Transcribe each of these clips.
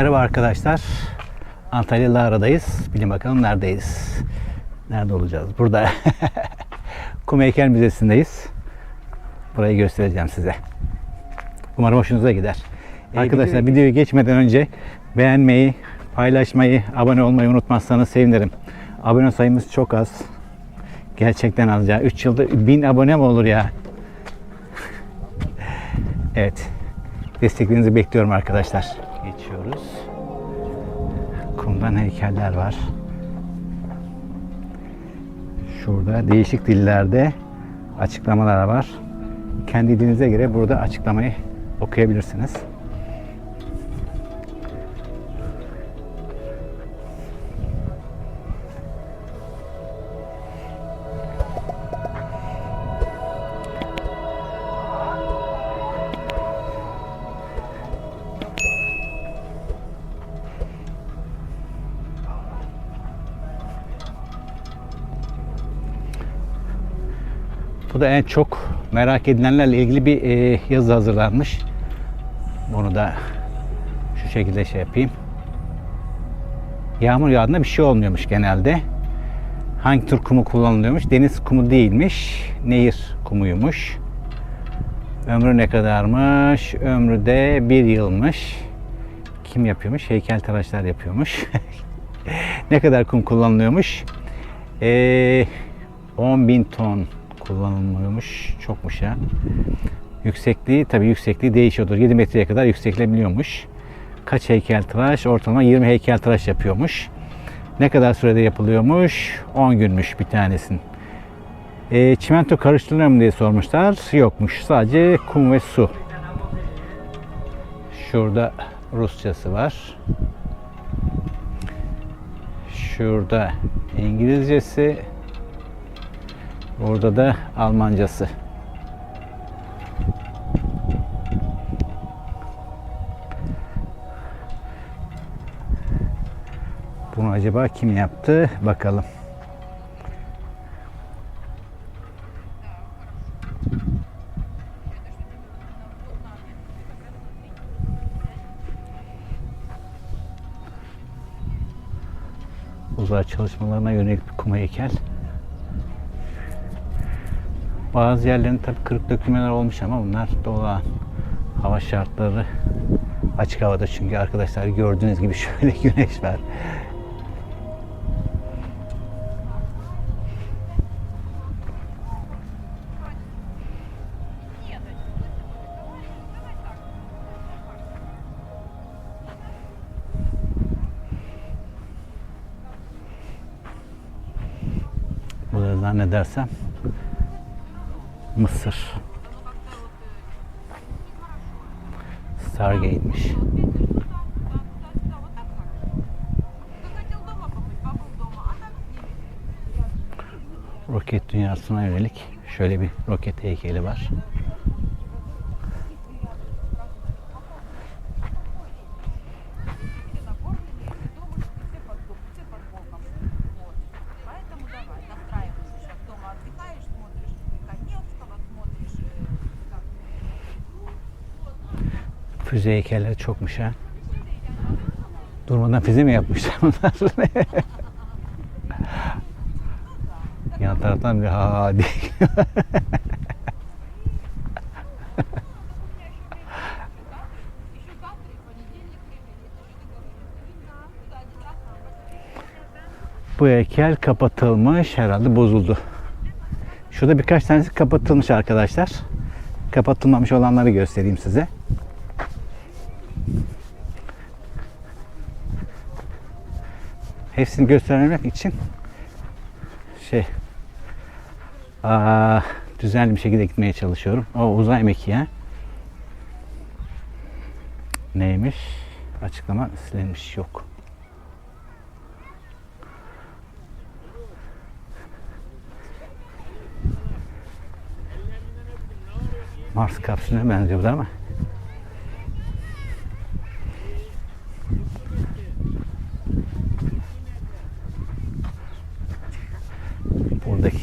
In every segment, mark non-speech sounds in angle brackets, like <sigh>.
Merhaba arkadaşlar. Antalya Lara'dayız. Bilin bakalım neredeyiz? Nerede olacağız? Burada. <laughs> Kum Heykel Müzesi'ndeyiz. Burayı göstereceğim size. Umarım hoşunuza gider. Arkadaşlar videoyu geçmeden önce beğenmeyi, paylaşmayı, abone olmayı unutmazsanız sevinirim. Abone sayımız çok az. Gerçekten az ya. 3 yılda 1000 abone mi olur ya? <laughs> evet. Desteklerinizi bekliyorum arkadaşlar. Geçiyoruz. Kumdan heykeller var. Şurada değişik dillerde açıklamalar var. Kendi dilinize göre burada açıklamayı okuyabilirsiniz. Bu da en çok merak edilenlerle ilgili bir e, yazı hazırlanmış. Bunu da şu şekilde şey yapayım. Yağmur yağdığında bir şey olmuyormuş genelde. Hangi tür kumu kullanılıyormuş? Deniz kumu değilmiş. Nehir kumuymuş. Ömrü ne kadarmış? Ömrü de bir yılmış. Kim yapıyormuş? Heykeltıraşlar yapıyormuş. <laughs> ne kadar kum kullanılıyormuş? Ee, 10 bin ton kullanılmıyormuş. Çokmuş ya. Yüksekliği tabi yüksekliği değişiyordur. 7 metreye kadar yükseklebiliyormuş. Kaç heykel tıraş? Ortalama 20 heykel tıraş yapıyormuş. Ne kadar sürede yapılıyormuş? 10 günmüş bir tanesin. E, çimento karıştırılıyor mu diye sormuşlar. Yokmuş. Sadece kum ve su. Şurada Rusçası var. Şurada İngilizcesi. Orada da Almancası. Bunu acaba kim yaptı? Bakalım. Uzay çalışmalarına yönelik bir kum heykel. Bazı yerlerin tabii kırık dökülmeler olmuş ama bunlar doğal hava şartları açık havada çünkü arkadaşlar gördüğünüz gibi <laughs> şöyle güneş var. Bu da zannedersem Mısır. Stargate'miş. Roket dünyasına yönelik şöyle bir roket heykeli var. füze heykelleri çokmuş ha. Durmadan füze mi yapmışlar bunlar? <laughs> Yan taraftan bir ha Bu heykel kapatılmış herhalde bozuldu. Şurada birkaç tanesi kapatılmış arkadaşlar. Kapatılmamış olanları göstereyim size. Hepsini göstermek için şey aa, düzenli bir şekilde gitmeye çalışıyorum. O uzay mekiği. Neymiş? Açıklama silinmiş yok. Mars kapsülüne benziyor bu da ama.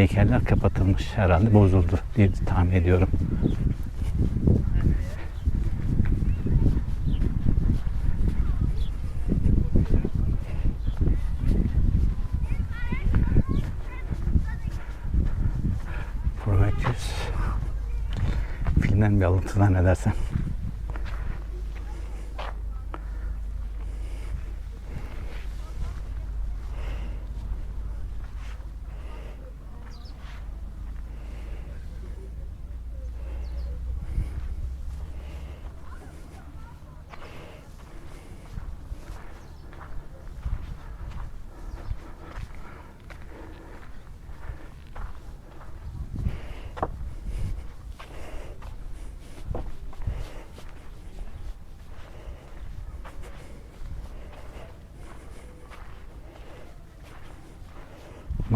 heykeller kapatılmış herhalde bozuldu diye tahmin ediyorum. Prometheus filmden bir alıntıdan ne dersen.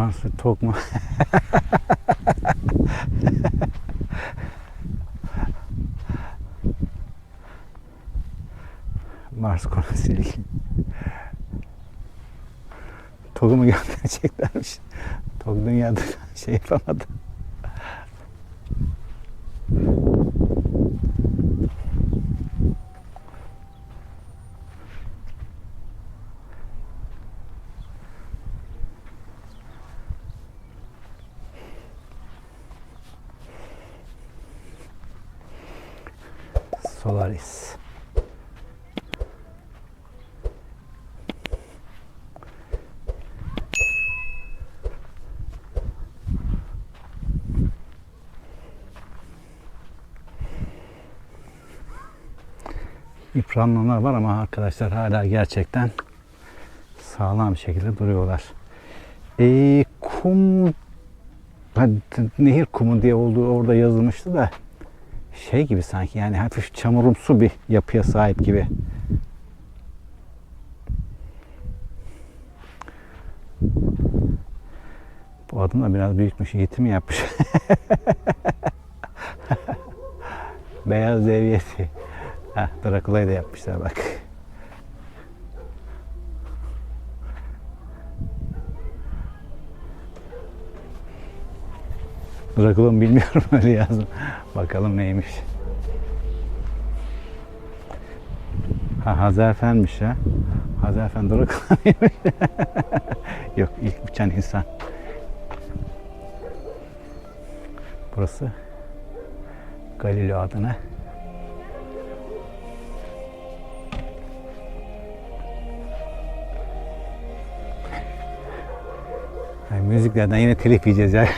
Mars'ı tok mu? <laughs> Mars konusuyla ilgili. TOG'u mu göndereceklermiş? TOG dünyada <laughs> şey yapamadı. Yıpranmalar var ama arkadaşlar hala gerçekten sağlam bir şekilde duruyorlar. Ee, kum nehir kumu diye olduğu orada yazılmıştı da şey gibi sanki yani hafif çamurumsu bir yapıya sahip gibi. Bu adım da biraz büyükmüş. Yiğit mi yapmış? <laughs> Beyaz deviyesi. Heh, Drakula'yı da yapmışlar bak. Drakula bilmiyorum <laughs> öyle yazdım. Bakalım neymiş. Ha Hazarfen'miş ha. Hazarfen Drakula <laughs> mıymış? Yok ilk uçan insan. Burası Galileo adına. Müziklerden yine telif yiyeceğiz ya.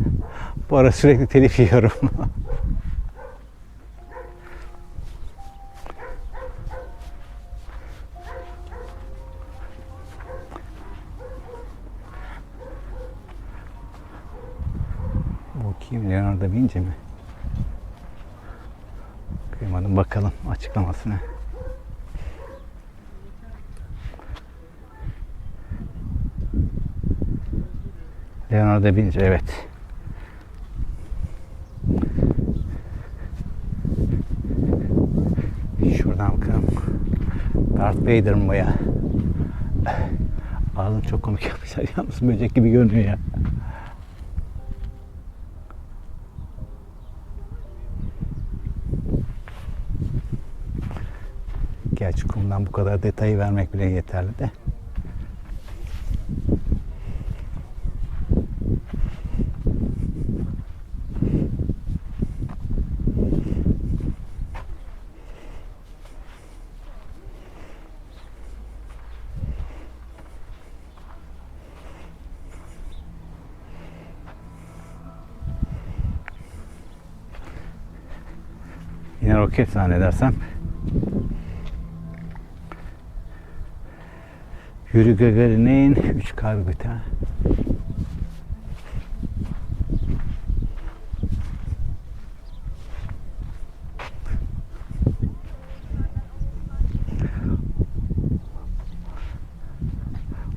<laughs> Bu ara sürekli telif yiyorum. <laughs> Bu kim? Leonardo da Vinci mi? Kıymadım bakalım açıklamasına. Leonardo da Vinci evet. Şuradan bakalım. Darth Vader mı ya? Ağzını çok komik yapmışlar. <laughs> Yalnız böcek gibi görünüyor ya. Gerçi kumdan bu kadar detayı vermek bile yeterli de. Yine roket zannedersem. Yuri Gagarin'in 3 kargıta.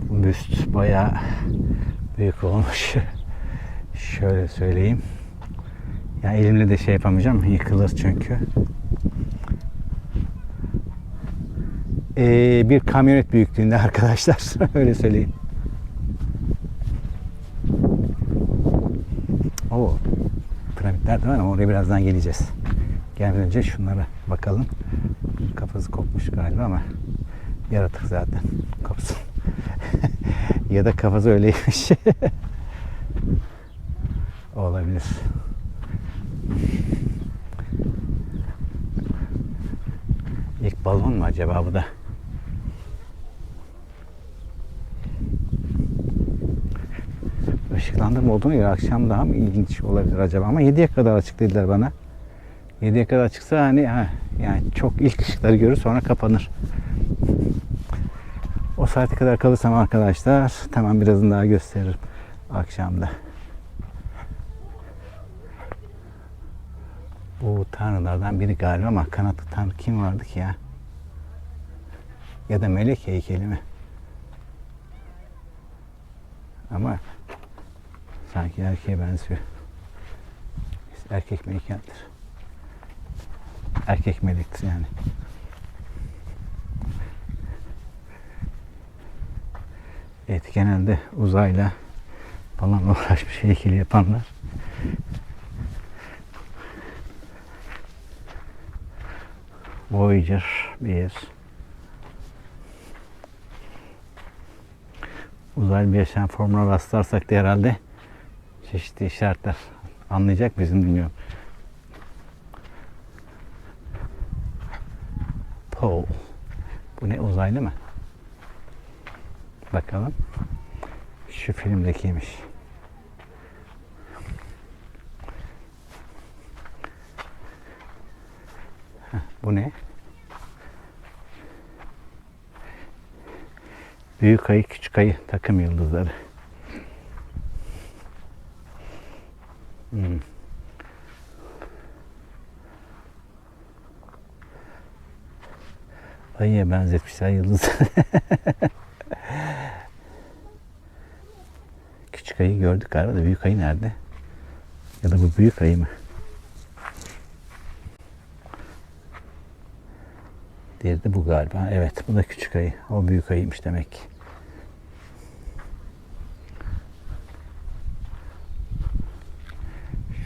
Bu büst bayağı büyük olmuş. Şöyle söyleyeyim. Ya elimle de şey yapamayacağım. Yıkılır çünkü. Ee, bir kamyonet büyüklüğünde arkadaşlar. <laughs> Öyle söyleyeyim. O piramitler de var ama oraya birazdan geleceğiz. Gelmeden önce şunlara bakalım. Kafası kopmuş galiba ama yaratık zaten. Kopsun. <laughs> ya da kafası öyleymiş. <laughs> Olabilir. İlk balon mu acaba bu da? Işıklandırma olduğuna göre akşam daha mı ilginç olabilir acaba? Ama 7'ye kadar açık bana. 7'ye kadar açıksa hani ha, yani çok ilk ışıkları görür sonra kapanır. O saate kadar kalırsam arkadaşlar tamam birazını daha gösteririm akşamda. Bu tanrılardan biri galiba ama kanatlı tanrı kim vardı ki ya? Ya da melek heykeli mi? Ama sanki erkeğe benziyor. Erkek melektir. Erkek melektir yani. Evet genelde uzayla falan uğraşmış heykeli yapanlar. Voyager 1 Uzaylı bir yaşam formuna rastlarsak da herhalde çeşitli işaretler anlayacak bizim bilmiyorum. Paul. Bu ne uzaylı mı? Bakalım. Şu filmdekiymiş. Heh, bu ne? Büyük ayı, küçük ayı takım yıldızları. Hmm. Ayıya benzetmişler yıldız. <laughs> küçük ayı gördük galiba da büyük ayı nerede? Ya da bu büyük ayı mı? Diğeri de bu galiba. Evet bu da küçük ayı. O büyük ayıymış demek ki.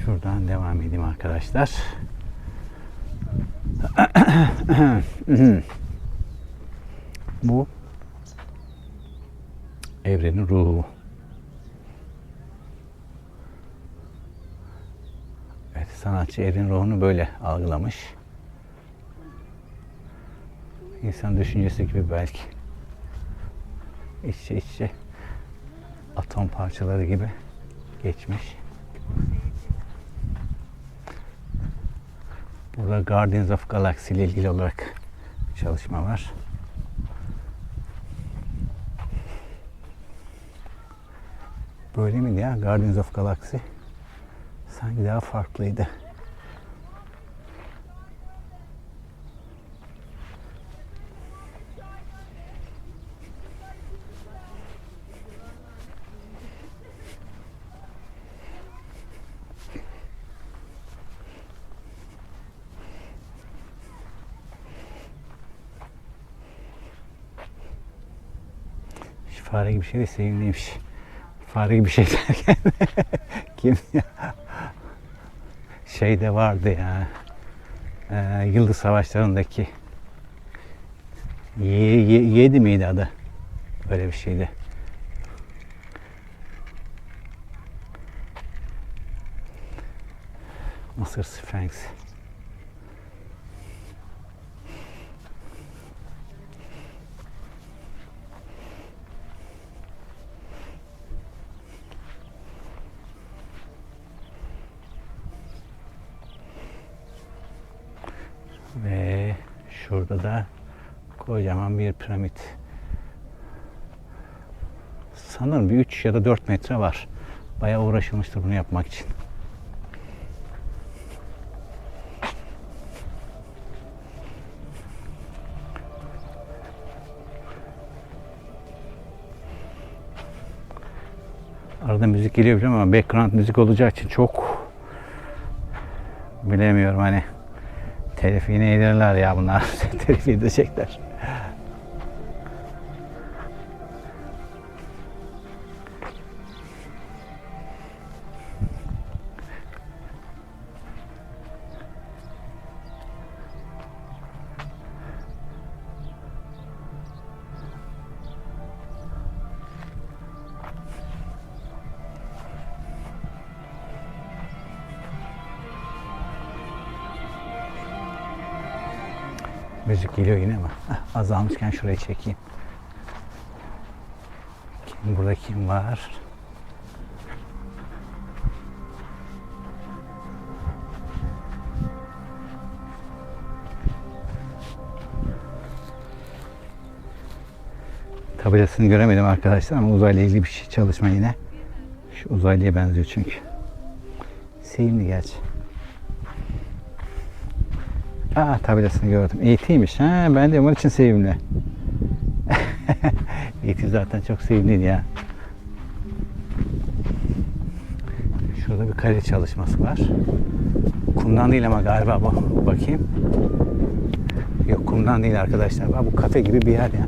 Şuradan devam edeyim arkadaşlar. <clears throat> bu evrenin ruhu. Evet, sanatçı evrenin ruhunu böyle algılamış. İnsan düşüncesi gibi belki. İçe içe atom parçaları gibi geçmiş. Burada Guardians of Galaxy ile ilgili olarak çalışma var. Böyle miydi ya Guardians of Galaxy? Sanki daha farklıydı. Fare gibi şey de sevimliymiş. Fare gibi şey <laughs> derken kim ya? Şey de vardı ya. Ee, Yıldız Savaşları'ndaki Ye, ye, yedi miydi adı? Böyle bir şeydi. Mısır Sphinx. Ve şurada da kocaman bir piramit. Sanırım bir 3 ya da 4 metre var. Bayağı uğraşılmıştır bunu yapmak için. Arada müzik geliyor biliyorum ama background müzik olacağı için çok bilemiyorum hani telif yine ederler ya bunlar <laughs> telif edecekler. Müzik geliyor yine ama azalmışken şurayı çekeyim. Kim, burada kim var? Tabelasını göremedim arkadaşlar ama uzayla ilgili bir şey çalışma yine. Şu uzaylıya benziyor çünkü. Sevimli gerçi. Aa tabelasını gördüm. Eğitiymiş. Ha, ben de onun için sevimli. <laughs> Eğiti zaten çok sevimliydi ya. Şurada bir kale çalışması var. Kumdan değil ama galiba bu. Bakayım. Yok kumdan değil arkadaşlar. Bu kafe gibi bir yer ya.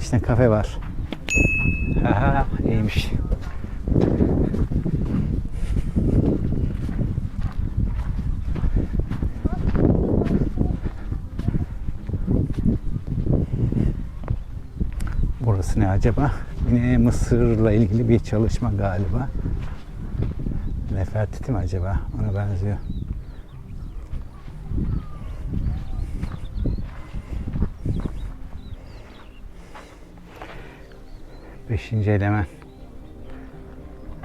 İşte kafe var. Aha iyiymiş. Burası ne acaba? Yine Mısır'la ilgili bir çalışma galiba. Nefertiti mi acaba? Ona benziyor. Beşinci element.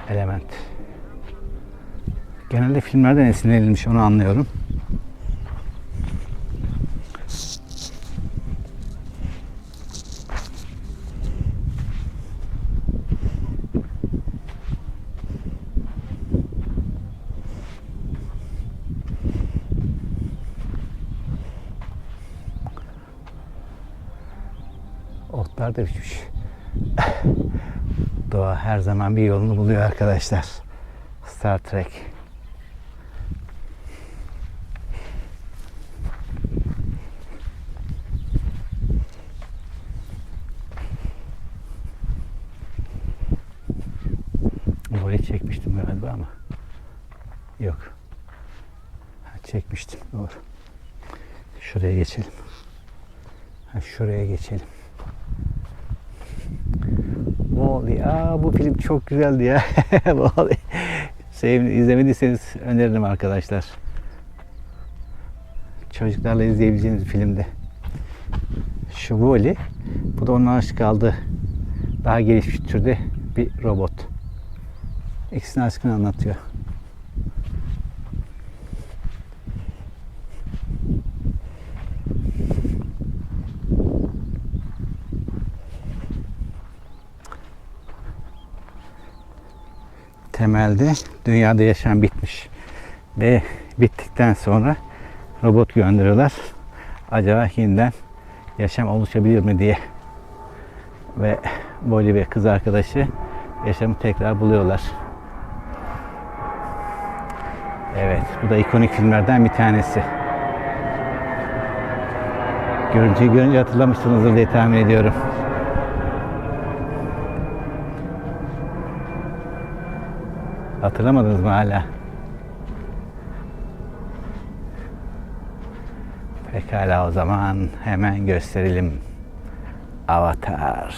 Element. Genelde filmlerden esinlenilmiş onu anlıyorum. Otlar da bitmiş. <laughs> Doğa her zaman bir yolunu buluyor arkadaşlar. Star Trek. Burayı çekmiştim galiba ama. Yok. Ha, çekmiştim. Doğru. Şuraya geçelim. Ha, şuraya geçelim. Wall-E. Aa bu film çok güzeldi ya. <laughs> Wall-E. Sevim, izlemediyseniz öneririm arkadaşlar. Çocuklarla izleyebileceğiniz bir filmdi. Şu Wall-E. Bu da onun aşık kaldığı daha gelişmiş türde bir robot. İkisinin aşkını anlatıyor. Temelde dünyada yaşam bitmiş. Ve bittikten sonra robot gönderiyorlar. Acaba yeniden yaşam oluşabilir mi diye. Ve Molly ve kız arkadaşı yaşamı tekrar buluyorlar. Evet, bu da ikonik filmlerden bir tanesi. Görüntüyü görünce hatırlamışsınızdır diye tahmin ediyorum. Hatırlamadınız mı hala? Pekala o zaman hemen gösterelim. Avatar.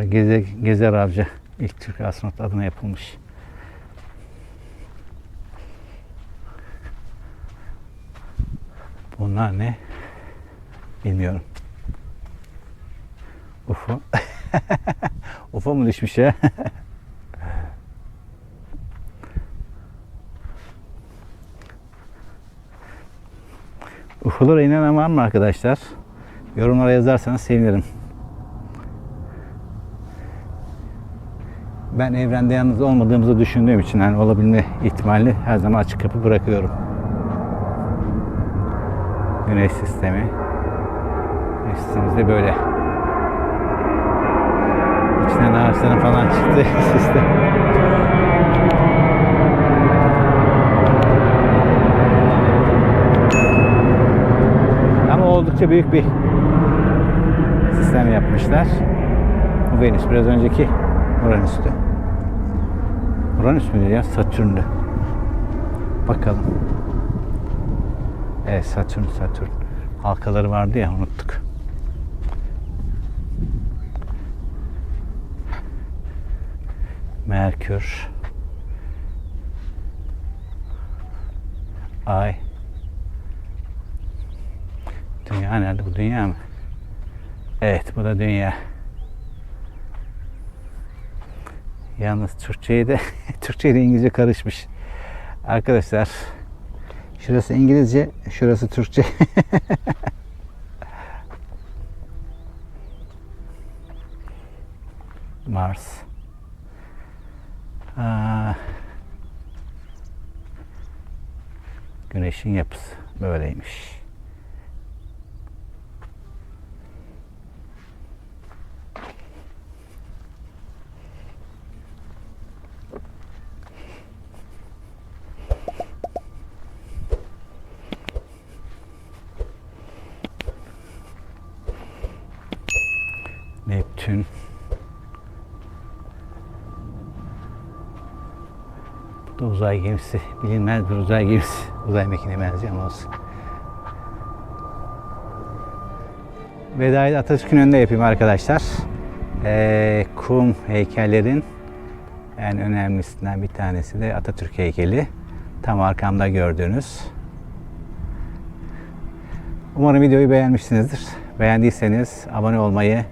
Alper Geze, Gezer Avcı ilk Türk astronot adına yapılmış. Bunlar ne? Bilmiyorum. UFO. UFO <laughs> mu düşmüş ya? <laughs> UFO'lara inanan var mı arkadaşlar? Yorumlara yazarsanız sevinirim. Ben evrende yalnız olmadığımızı düşündüğüm için yani olabilme ihtimali her zaman açık kapı bırakıyorum. Güneş sistemi. Güneş sistemimiz de böyle. İçinden ağaçların falan çıktığı <laughs> sistem. Ama oldukça büyük bir sistem yapmışlar. Bu Venüs biraz önceki Uranüs'tü. Uranüs müydü ya? Satürn'dü. Bakalım. Evet Satürn Satürn. Halkaları vardı ya unuttuk. Merkür. Ay. Dünya nerede bu dünya mı? Evet bu da dünya. Yalnız Türkçe'ye de <laughs> Türkçe ile İngilizce karışmış. Arkadaşlar şurası İngilizce, şurası Türkçe. <laughs> Mars. Aa, güneşin yapısı böyleymiş. Neptün. Bu da uzay gemisi. Bilinmez bir uzay gemisi. Uzay mekiğine benziyor ama olsun. Vedayı da Atatürk'ün önünde yapayım arkadaşlar. Ee, kum heykellerin en önemlisinden bir tanesi de Atatürk heykeli. Tam arkamda gördüğünüz. Umarım videoyu beğenmişsinizdir. Beğendiyseniz abone olmayı,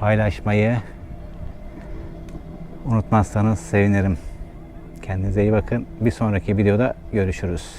paylaşmayı unutmazsanız sevinirim. Kendinize iyi bakın. Bir sonraki videoda görüşürüz.